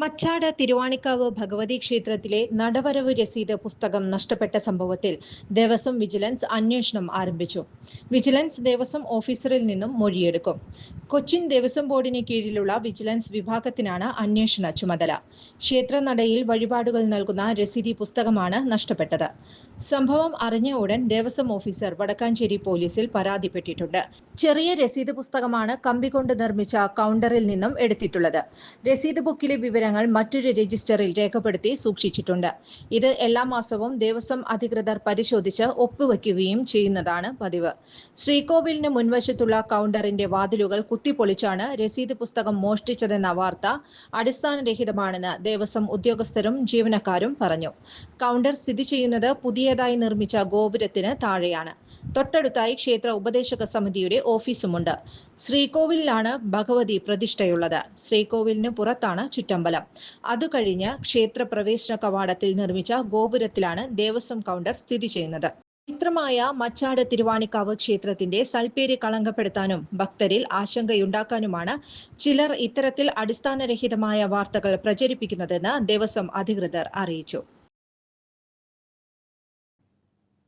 മച്ചാട് തിരുവാണിക്കാവ് ഭഗവതി ക്ഷേത്രത്തിലെ നടവരവ് രസീത് പുസ്തകം നഷ്ടപ്പെട്ട സംഭവത്തിൽ ദേവസ്വം വിജിലൻസ് അന്വേഷണം ആരംഭിച്ചു. വിജിലൻസ് ദേവസ്വം ഓഫീസറിൽ നിന്നും മൊഴിയെടുക്കും. കൊച്ചിൻ ദേവസ്വം ബോർഡിന് കീഴിലുള്ള വിജിലൻസ് വിഭാഗത്തിനാണ് അന്വേഷണ ചുമതല. ക്ഷേത്രനടയിൽ വഴിപാടുകൾ നൽകുന്ന രസീതി പുസ്തകമാണ് നഷ്ടപ്പെട്ടത്. സംഭവം അറിഞ്ഞ ഉടൻ ദേവസ്വം ഓഫീസർ വടക്കാഞ്ചേരി പോലീസിൽ പരാതിപ്പെട്ടിട്ടുണ്ട്. ചെറിയ രസീത് പുസ്തകമാണ് കമ്പി കൊണ്ട് നിർമ്മിച്ച കൗണ്ടറിൽ നിന്നും എടുത്തിട്ടുള്ളത്. രസീത് ബുക്കിലെ വിവരങ്ങൾ മറ്റൊരു രജിസ്റ്ററിൽ രേഖപ്പെടുത്തി സൂക്ഷിച്ചിട്ടുണ്ട്. ഇത് എല്ലാ മാസവും ദേവസ്വം അധികൃതർ പരിശോധിച്ച് ഒപ്പുവെക്കുകയും ചെയ്യുന്നതാണ് പതിവ്. ശ്രീകോവിലിന് മുൻവശത്തുള്ള കൗണ്ടറിന്റെ വാതിലുകൾ കുത്തിപ്പൊളിച്ചാണ് രസീത് പുസ്തകം മോഷ്ടിച്ചതെന്ന വാർത്ത അടിസ്ഥാനരഹിതമാണെന്ന് ദേവസ്വം ഉദ്യോഗസ്ഥരും ജീവനക്കാരും പറഞ്ഞു. കൗണ്ടർ സ്ഥിതി ചെയ്യുന്നത് പുതിയതായി നിർമ്മിച്ച ഗോപുരത്തിന് താഴെയാണ്. തൊട്ടടുത്തായി ക്ഷേത്ര ഉപദേശക സമിതിയുടെ ഓഫീസുമുണ്ട്. ശ്രീകോവിലിലാണ് ഭഗവതി പ്രതിഷ്ഠയുള്ളത്. ശ്രീകോവിലിന് പുറത്താണ് ചുറ്റമ്പലം. അത് കഴിഞ്ഞ് ക്ഷേത്ര പ്രവേശന കവാടത്തിൽ നിർമ്മിച്ച ഗോപുരത്തിലാണ് ദേവസ്വം കൗണ്ടർ സ്ഥിതി ചെയ്യുന്നത്. പവിത്രമായ മച്ചാട് തിരുവാണിക്കാവ് ക്ഷേത്രത്തിന്റെ സൽപ്പേര് കളങ്കപ്പെടുത്താനും ഭക്തരിൽ ആശങ്കയുണ്ടാക്കാനുമാണ് ചിലർ ഇത്തരത്തിൽ അടിസ്ഥാനരഹിതമായ വാർത്തകൾ പ്രചരിപ്പിക്കുന്നതെന്ന് ദേവസ്വം അധികൃതർ അറിയിച്ചു.